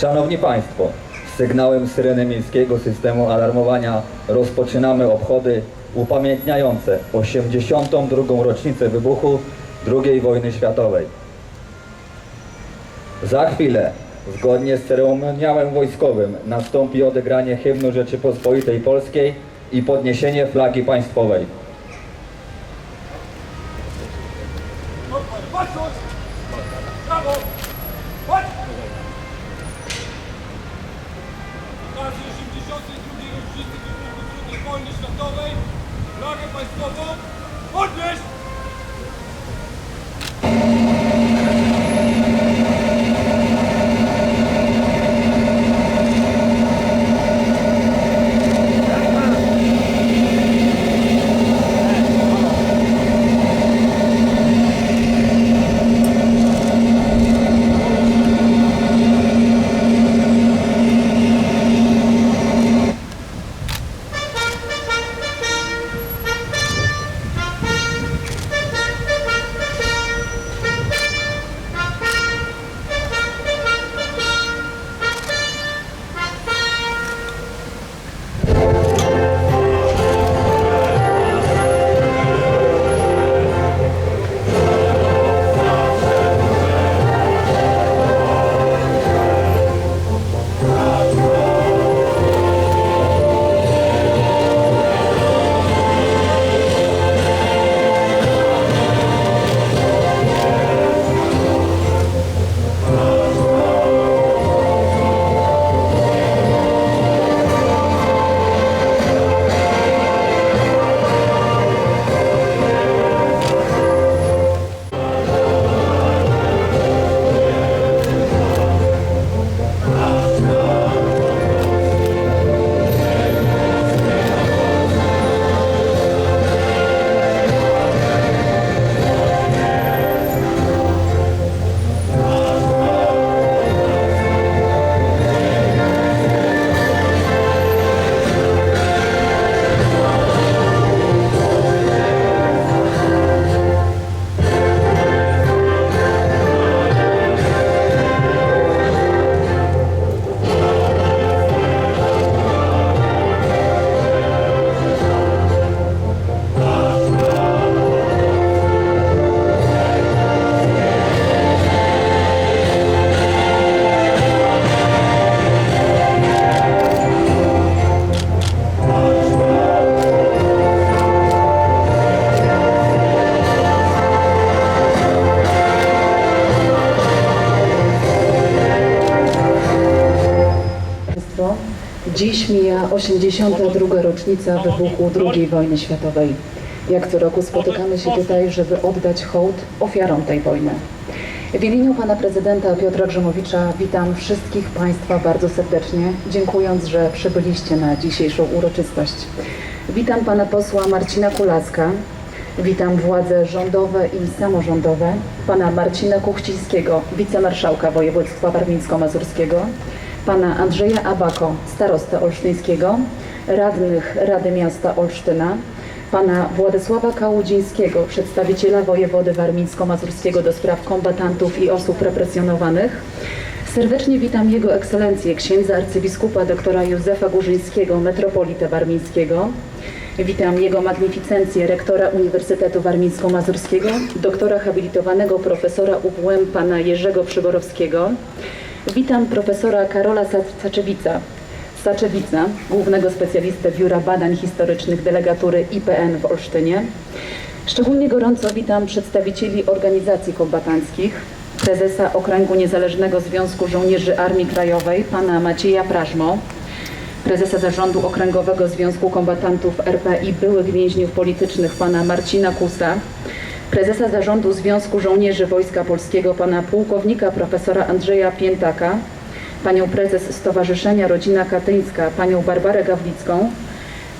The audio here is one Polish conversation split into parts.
Szanowni Państwo, sygnałem syreny miejskiego systemu alarmowania rozpoczynamy obchody upamiętniające 82. rocznicę wybuchu II wojny światowej. Za chwilę, zgodnie z ceremoniałem wojskowym, nastąpi odegranie hymnu Rzeczypospolitej Polskiej i podniesienie flagi państwowej. Wojny światowej flagę państwową podnieść! Dziś mija 82. rocznica wybuchu II wojny światowej. Jak co roku spotykamy się tutaj, żeby oddać hołd ofiarom tej wojny. W imieniu pana prezydenta Piotra Grzymowicza witam wszystkich państwa bardzo serdecznie, dziękując, że przybyliście na dzisiejszą uroczystość. Witam pana posła Marcina Kulaska, witam władze rządowe i samorządowe, pana Marcina Kuchcińskiego, wicemarszałka województwa warmińsko-mazurskiego, pana Andrzeja Abako, starostę olsztyńskiego, radnych Rady Miasta Olsztyna, pana Władysława Kałudzińskiego, przedstawiciela wojewody warmińsko-mazurskiego do spraw kombatantów i osób represjonowanych. Serdecznie witam Jego Ekscelencję księdza arcybiskupa doktora Józefa Górzyńskiego, metropolitę warmińskiego. Witam Jego Magnificencję rektora Uniwersytetu Warmińsko-Mazurskiego, doktora habilitowanego profesora UWM pana Jerzego Przyborowskiego. Witam profesora Karola Saczewica, Saczewica, głównego specjalistę Biura Badań Historycznych Delegatury IPN w Olsztynie. Szczególnie gorąco witam przedstawicieli organizacji kombatanckich, prezesa Okręgu Niezależnego Związku Żołnierzy Armii Krajowej, pana Macieja Prażmo, prezesa Zarządu Okręgowego Związku Kombatantów RP i byłych więźniów politycznych pana Marcina Kusa, prezesa Zarządu Związku Żołnierzy Wojska Polskiego pana pułkownika profesora Andrzeja Piętaka, panią prezes Stowarzyszenia Rodzina Katyńska panią Barbarę Gawlicką,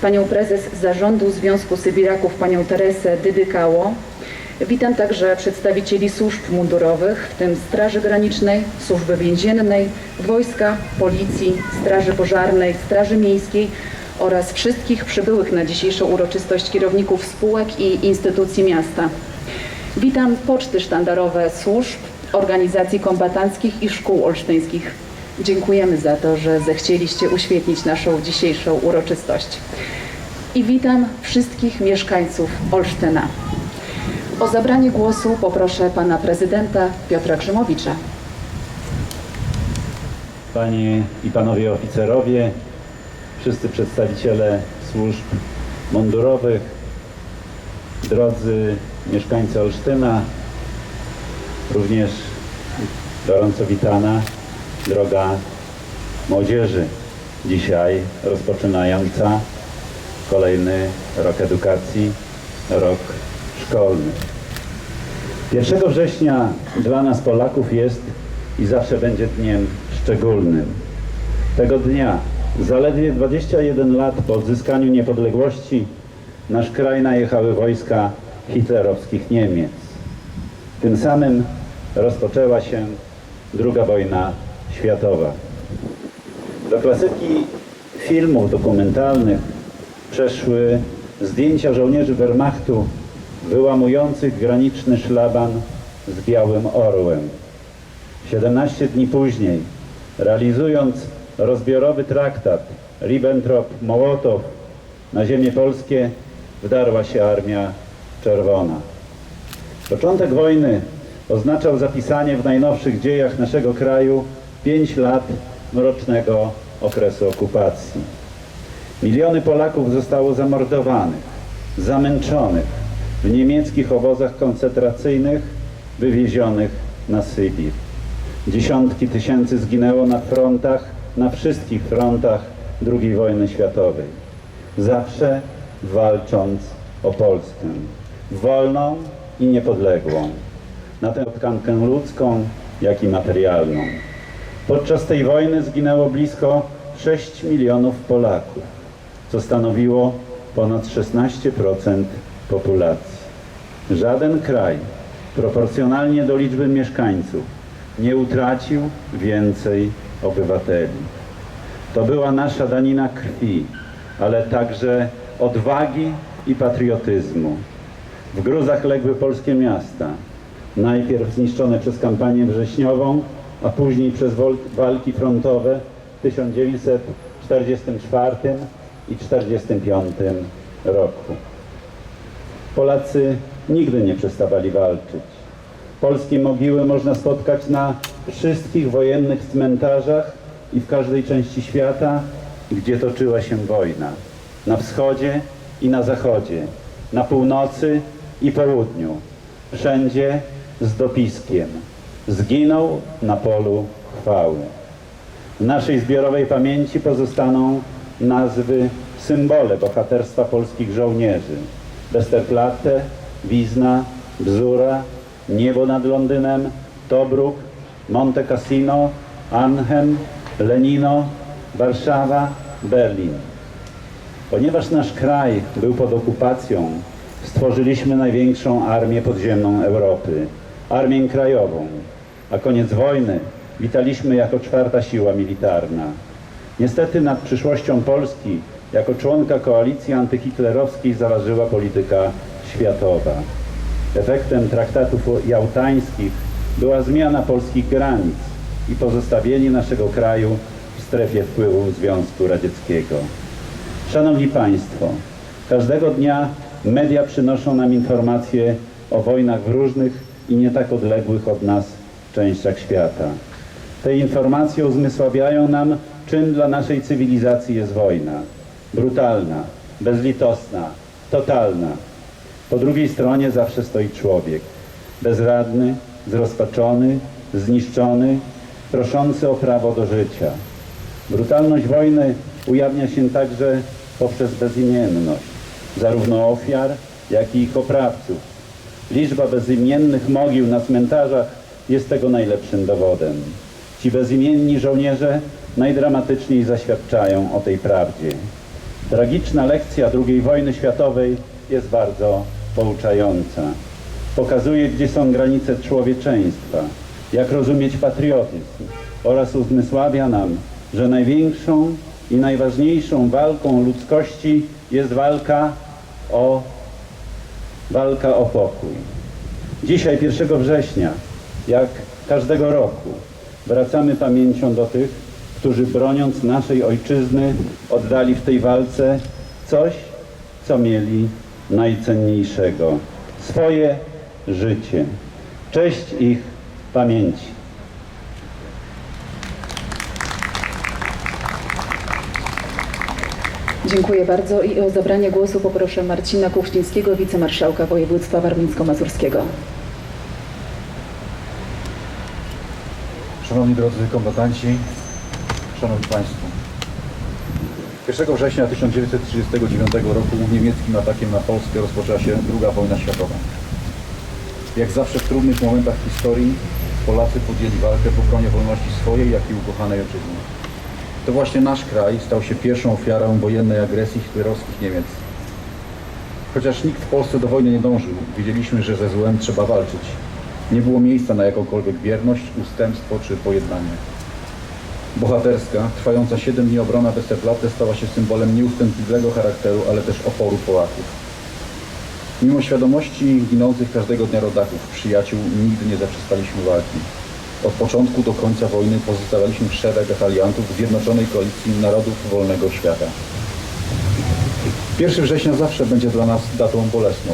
panią prezes Zarządu Związku Sybiraków panią Teresę Dydykało. Witam także przedstawicieli służb mundurowych, w tym Straży Granicznej, Służby Więziennej, Wojska, Policji, Straży Pożarnej, Straży Miejskiej oraz wszystkich przybyłych na dzisiejszą uroczystość kierowników spółek i instytucji miasta. Witam poczty sztandarowe służb, organizacji kombatanckich i szkół olsztyńskich. Dziękujemy za to, że zechcieliście uświetnić naszą dzisiejszą uroczystość. I witam wszystkich mieszkańców Olsztyna. O zabranie głosu poproszę pana prezydenta Piotra Grzymowicza. Panie i panowie oficerowie, wszyscy przedstawiciele służb mundurowych, drodzy mieszkańcy Olsztyna, również gorąco witana droga młodzieży, dzisiaj rozpoczynająca kolejny rok edukacji, rok szkolny. 1 września dla nas Polaków jest i zawsze będzie dniem szczególnym. Tego dnia, zaledwie 21 lat po odzyskaniu niepodległości, nasz kraj najechały wojska hitlerowskich Niemiec. Tym samym rozpoczęła się II wojna światowa. Do klasyki filmów dokumentalnych przeszły zdjęcia żołnierzy Wehrmachtu wyłamujących graniczny szlaban z Białym Orłem. 17 dni później, realizując rozbiorowy traktat Ribbentrop-Mołotow, na ziemię polskie wdarła się Armia Czerwona. Początek wojny oznaczał zapisanie w najnowszych dziejach naszego kraju 5 lat mrocznego okresu okupacji. Miliony Polaków zostało zamordowanych, zamęczonych w niemieckich obozach koncentracyjnych, wywiezionych na Sybir. Dziesiątki tysięcy zginęło na frontach, na wszystkich frontach II wojny światowej. Zawsze walcząc o Polskę. Wolną i niepodległą. Na tę tkankę ludzką, jak i materialną. Podczas tej wojny zginęło blisko 6 milionów Polaków, co stanowiło ponad 16% populacji. Żaden kraj proporcjonalnie do liczby mieszkańców nie utracił więcej obywateli. To była nasza danina krwi, ale także odwagi i patriotyzmu. W gruzach legły polskie miasta, najpierw zniszczone przez kampanię wrześniową, a później przez walki frontowe w 1944 i 1945 roku. Polacy nigdy nie przestawali walczyć. Polskie mogiły można spotkać na wszystkich wojennych cmentarzach i w każdej części świata, gdzie toczyła się wojna. Na wschodzie i na zachodzie, na północy i południu. Wszędzie z dopiskiem. Zginął na polu chwały. W naszej zbiorowej pamięci pozostaną nazwy, symbole bohaterstwa polskich żołnierzy. Westerplatte, Wizna, Bzura, Niebo nad Londynem, Tobruk, Monte Cassino, Arnhem, Lenino, Warszawa, Berlin. Ponieważ nasz kraj był pod okupacją, stworzyliśmy największą armię podziemną Europy, Armię Krajową, a koniec wojny witaliśmy jako czwarta siła militarna. Niestety nad przyszłością Polski jako członka koalicji antyhitlerowskiej zaważyła polityka światowa. Efektem traktatów jałtańskich była zmiana polskich granic i pozostawienie naszego kraju w strefie wpływu Związku Radzieckiego. Szanowni Państwo, każdego dnia media przynoszą nam informacje o wojnach w różnych i nie tak odległych od nas częściach świata. Te informacje uzmysławiają nam, czym dla naszej cywilizacji jest wojna. Brutalna, bezlitosna, totalna. Po drugiej stronie zawsze stoi człowiek. Bezradny, zrozpaczony, zniszczony, proszący o prawo do życia. Brutalność wojny ujawnia się także poprzez bezimienność, zarówno ofiar, jak i ich oprawców. Liczba bezimiennych mogił na cmentarzach jest tego najlepszym dowodem. Ci bezimienni żołnierze najdramatyczniej zaświadczają o tej prawdzie. Tragiczna lekcja II wojny światowej jest bardzo pouczająca. Pokazuje, gdzie są granice człowieczeństwa, jak rozumieć patriotyzm oraz uzmysławia nam, że największą i najważniejszą walką ludzkości jest walka o, walka o pokój. Dzisiaj, 1 września, jak każdego roku, wracamy pamięcią do tych, którzy broniąc naszej ojczyzny oddali w tej walce coś, co mieli najcenniejszego swoje życie. Cześć ich pamięci. Dziękuję bardzo i o zabranie głosu poproszę Marcina Kuchcińskiego, wicemarszałka województwa warmińsko-mazurskiego. Szanowni drodzy kombatanci, Szanowni Państwo. 1 września 1939 roku niemieckim atakiem na Polskę rozpoczęła się II wojna światowa. Jak zawsze w trudnych momentach historii Polacy podjęli walkę w obronie wolności swojej, jak i ukochanej ojczyzny. To właśnie nasz kraj stał się pierwszą ofiarą wojennej agresji hitlerowskich Niemiec. Chociaż nikt w Polsce do wojny nie dążył, wiedzieliśmy, że ze złem trzeba walczyć. Nie było miejsca na jakąkolwiek bierność, ustępstwo czy pojednanie. Bohaterska, trwająca 7 dni obrona Westerplatte stała się symbolem nieustępliwego charakteru, ale też oporu Polaków. Mimo świadomości ginących każdego dnia rodaków, przyjaciół, nigdy nie zaprzestaliśmy walki. Od początku do końca wojny pozostawaliśmy w szeregach aliantów Zjednoczonej Koalicji Narodów Wolnego Świata. 1 września zawsze będzie dla nas datą bolesną.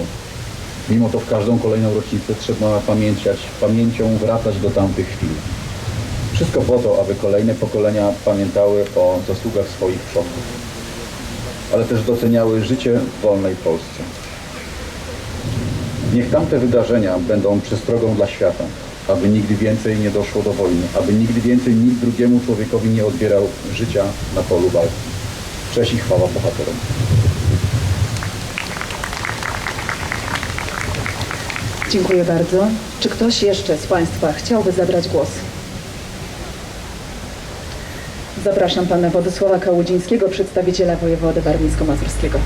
Mimo to w każdą kolejną rocznicę trzeba pamiętać, pamięcią wracać do tamtych chwil. Wszystko po to, aby kolejne pokolenia pamiętały o zasługach swoich przodków, ale też doceniały życie w wolnej Polsce. Niech tamte wydarzenia będą przestrogą dla świata, aby nigdy więcej nie doszło do wojny, aby nigdy więcej nikt drugiemu człowiekowi nie odbierał życia na polu walki. Cześć i chwała bohaterom. Dziękuję bardzo. Czy ktoś jeszcze z Państwa chciałby zabrać głos? Zapraszam Pana Władysława Kałudzińskiego, przedstawiciela wojewody warmińsko-mazurskiego.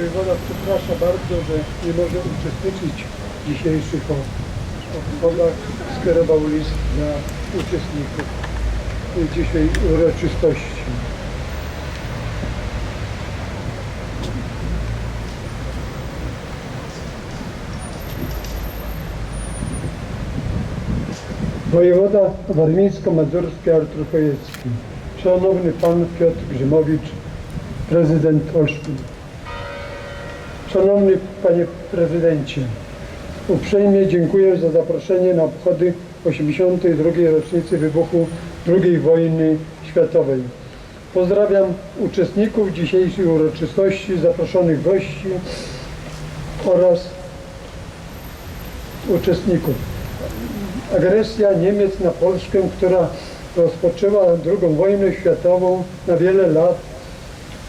Wojewoda przeprasza bardzo, że nie może uczestniczyć w dzisiejszych obchodach. Skierował list dla uczestników dzisiejszej uroczystości. Wojewoda warmińsko-mazurski Artur Chojecki. Szanowny Pan Piotr Grzymowicz, prezydent Olsztyn. Szanowny Panie Prezydencie, uprzejmie dziękuję za zaproszenie na obchody 82. rocznicy wybuchu II wojny światowej. Pozdrawiam uczestników dzisiejszej uroczystości, zaproszonych gości oraz uczestników. Agresja Niemiec na Polskę, która rozpoczęła II wojnę światową na wiele lat,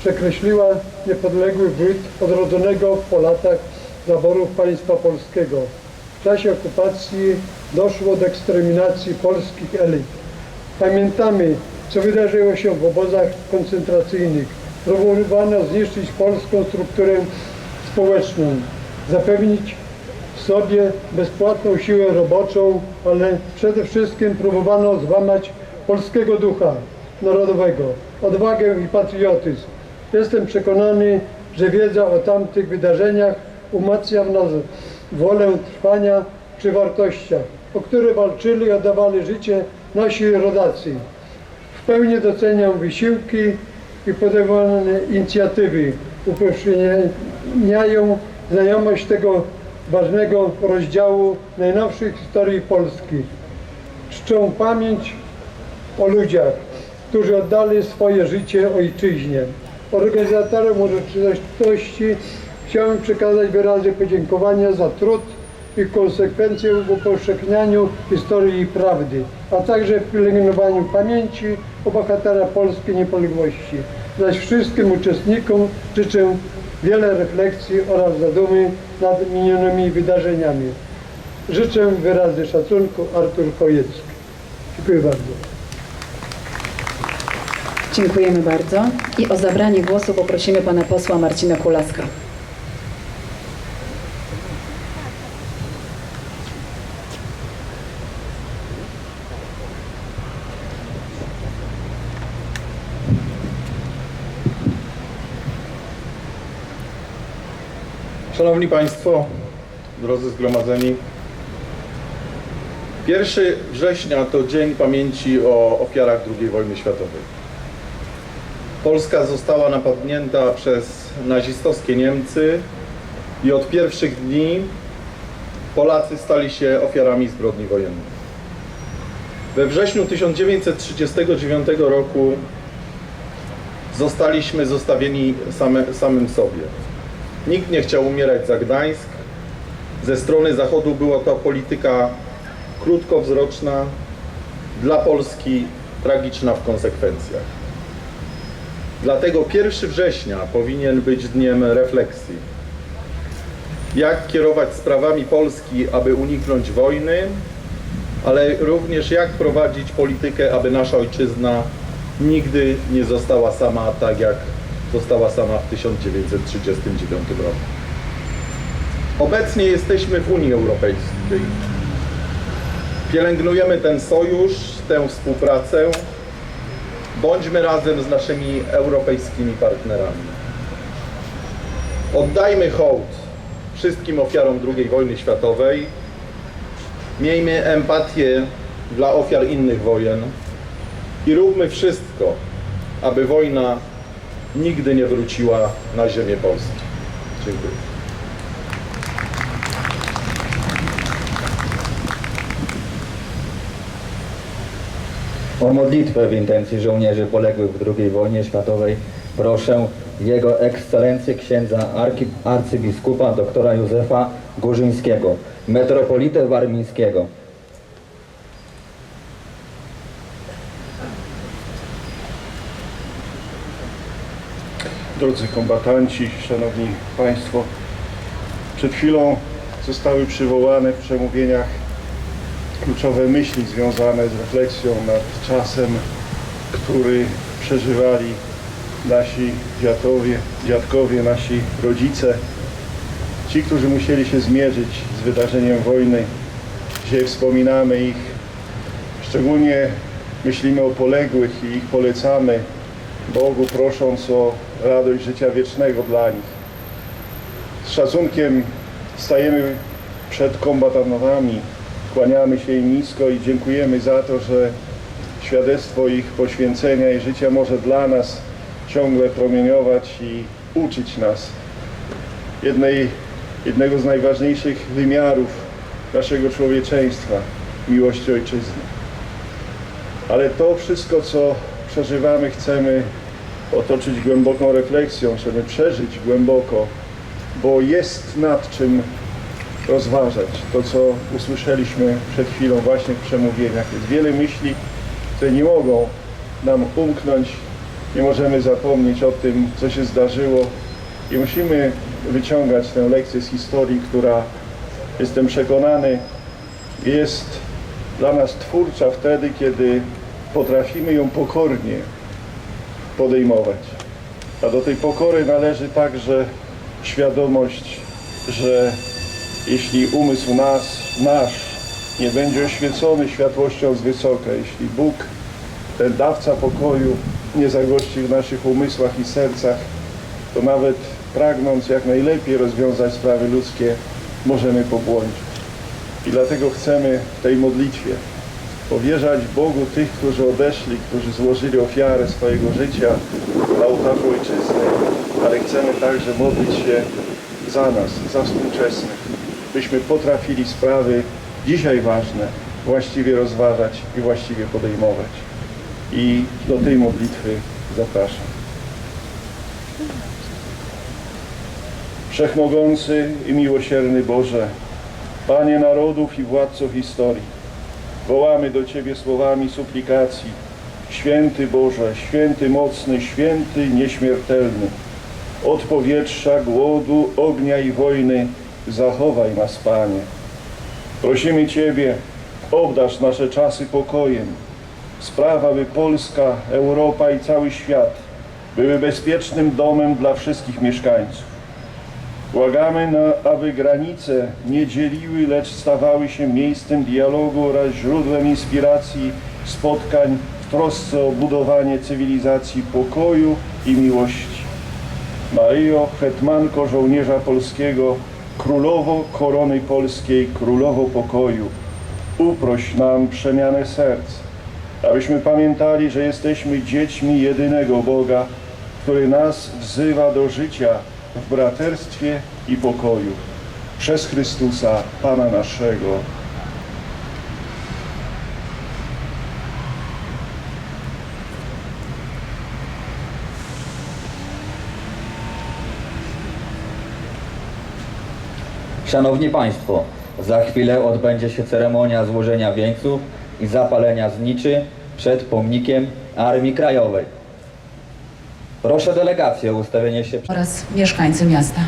przekreśliła niepodległy byt odrodzonego po latach zaborów państwa polskiego. W czasie okupacji doszło do eksterminacji polskich elit. Pamiętamy, co wydarzyło się w obozach koncentracyjnych. Próbowano zniszczyć polską strukturę społeczną, zapewnić sobie bezpłatną siłę roboczą, ale przede wszystkim próbowano złamać polskiego ducha narodowego, odwagę i patriotyzm. Jestem przekonany, że wiedza o tamtych wydarzeniach umacnia w nas wolę trwania przy wartościach, o które walczyli i oddawali życie nasi rodacy. W pełni doceniam wysiłki i podejmowane inicjatywy. Upowszechniają znajomość tego ważnego rozdziału najnowszej historii Polski. Czczą pamięć o ludziach, którzy oddali swoje życie ojczyźnie. Organizatorem uroczystości chciałem przekazać wyrazy podziękowania za trud i konsekwencje w upowszechnianiu historii i prawdy, a także w pielęgnowaniu pamięci o bohatera polskiej niepodległości. Zaś wszystkim uczestnikom życzę wiele refleksji oraz zadumy nad minionymi wydarzeniami. Życzę wyrazy szacunku Artur Chojecki. Dziękuję bardzo. Dziękujemy bardzo. I o zabranie głosu poprosimy Pana posła Marcina Kulaska. Szanowni Państwo, drodzy zgromadzeni, 1 września to Dzień Pamięci o ofiarach II wojny światowej. Polska została napadnięta przez nazistowskie Niemcy i od pierwszych dni Polacy stali się ofiarami zbrodni wojennych. We wrześniu 1939 roku zostaliśmy zostawieni same, samym sobie. Nikt nie chciał umierać za Gdańsk. Ze strony Zachodu była to polityka krótkowzroczna, dla Polski tragiczna w konsekwencjach. Dlatego 1 września powinien być dniem refleksji. Jak kierować sprawami Polski, aby uniknąć wojny, ale również jak prowadzić politykę, aby nasza ojczyzna nigdy nie została sama tak, jak została sama w 1939 roku. Obecnie jesteśmy w Unii Europejskiej. Pielęgnujemy ten sojusz, tę współpracę. Bądźmy razem z naszymi europejskimi partnerami. Oddajmy hołd wszystkim ofiarom II wojny światowej. Miejmy empatię dla ofiar innych wojen i róbmy wszystko, aby wojna nigdy nie wróciła na ziemię Polski. Dziękuję. O modlitwę w intencji żołnierzy poległych w II wojnie światowej proszę Jego Ekscelencję księdza arcybiskupa doktora Józefa Górzyńskiego, metropolitę warmińskiego. Drodzy kombatanci, szanowni państwo, przed chwilą zostały przywołane w przemówieniach kluczowe myśli związane z refleksją nad czasem, który przeżywali nasi dziadowie, dziadkowie, nasi rodzice, ci, którzy musieli się zmierzyć z wydarzeniem wojny. Dzisiaj wspominamy ich, szczególnie myślimy o poległych i ich polecamy Bogu, prosząc o radość życia wiecznego dla nich. Z szacunkiem stajemy przed kombatantami, kłaniamy się im nisko i dziękujemy za to, że świadectwo ich poświęcenia i życia może dla nas ciągle promieniować i uczyć nas jednej, jednego z najważniejszych wymiarów naszego człowieczeństwa, miłości ojczyzny. Ale to wszystko, co przeżywamy, chcemy otoczyć głęboką refleksją, chcemy przeżyć głęboko, bo jest nad czym rozważać. To, co usłyszeliśmy przed chwilą właśnie w przemówieniach. Jest wiele myśli, które nie mogą nam umknąć. Nie możemy zapomnieć o tym, co się zdarzyło i musimy wyciągać tę lekcję z historii, która, jestem przekonany, jest dla nas twórcza wtedy, kiedy potrafimy ją pokornie podejmować. A do tej pokory należy także świadomość, że jeśli umysł nas, nasz nie będzie oświecony światłością z wysoka, jeśli Bóg, ten dawca pokoju, nie zagości w naszych umysłach i sercach, to nawet pragnąc jak najlepiej rozwiązać sprawy ludzkie, możemy pobłądzić. I dlatego chcemy w tej modlitwie powierzać Bogu tych, którzy odeszli, którzy złożyli ofiarę swojego życia na ołtarzu Ojczyzny, ale chcemy także modlić się za nas, za współczesnych, byśmy potrafili sprawy dzisiaj ważne właściwie rozważać i właściwie podejmować. I do tej modlitwy zapraszam. Wszechmogący i miłosierny Boże, Panie narodów i władco historii, wołamy do Ciebie słowami suplikacji. Święty Boże, święty mocny, święty nieśmiertelny, od powietrza, głodu, ognia i wojny zachowaj nas, Panie. Prosimy Ciebie, obdarz nasze czasy pokojem, spraw, aby Polska, Europa i cały świat były bezpiecznym domem dla wszystkich mieszkańców. Błagamy, na, aby granice nie dzieliły, lecz stawały się miejscem dialogu oraz źródłem inspiracji, spotkań w trosce o budowanie cywilizacji pokoju i miłości. Maryjo, hetmanko żołnierza polskiego, królowo korony polskiej, królowo pokoju, uproś nam przemianę serc, abyśmy pamiętali, że jesteśmy dziećmi jedynego Boga, który nas wzywa do życia w braterstwie i pokoju. Przez Chrystusa, Pana naszego. Szanowni Państwo, za chwilę odbędzie się ceremonia złożenia wieńców i zapalenia zniczy przed pomnikiem Armii Krajowej. Proszę delegację o ustawienie się. Oraz mieszkańcy miasta.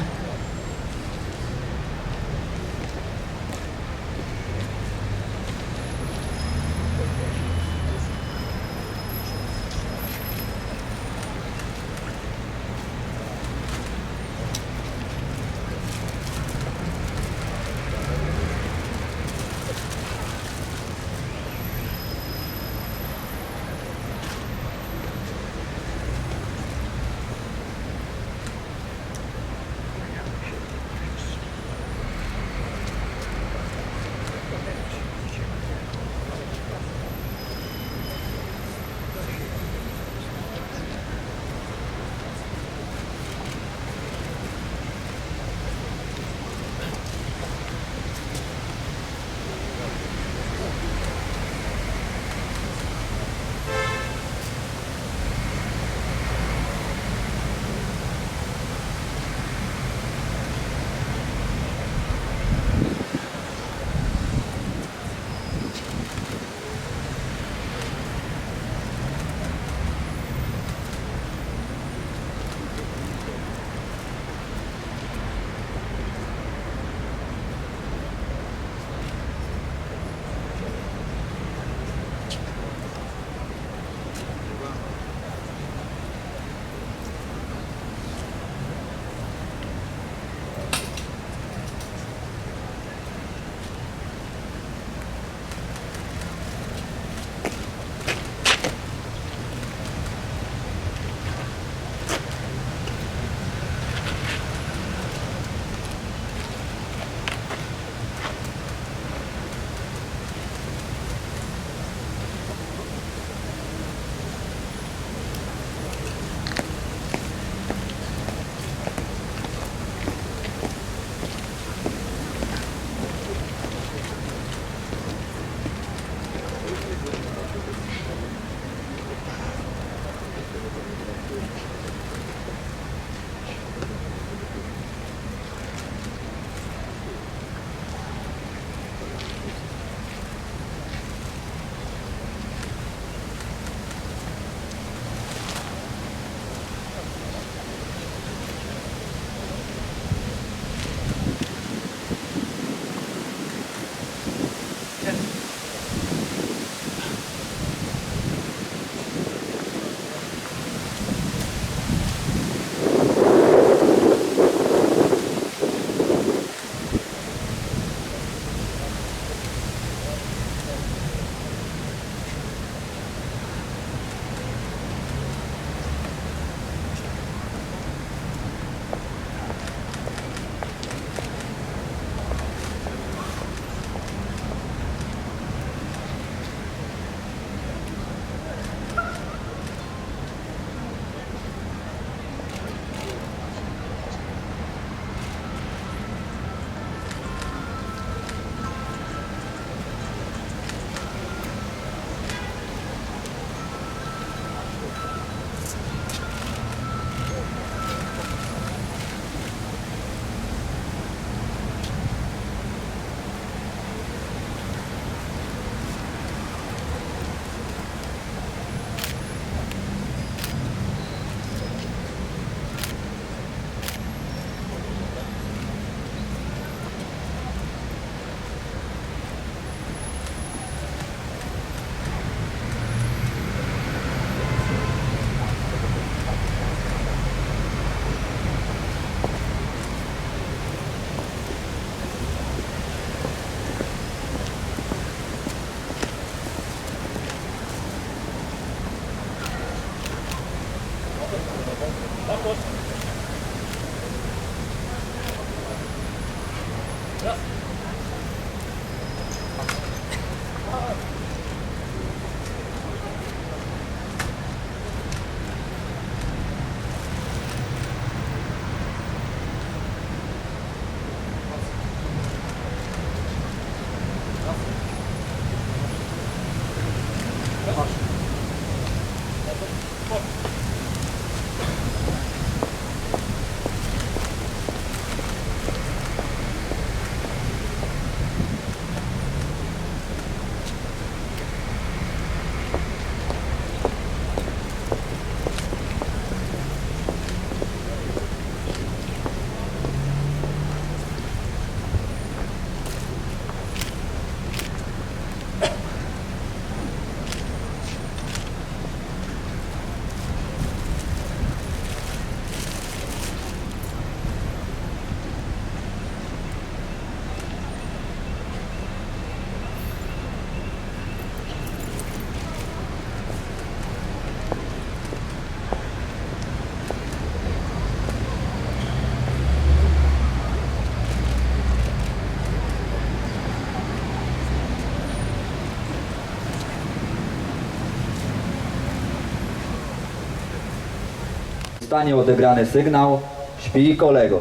Zostanie odegrany sygnał. Śpi kolego.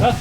Raz.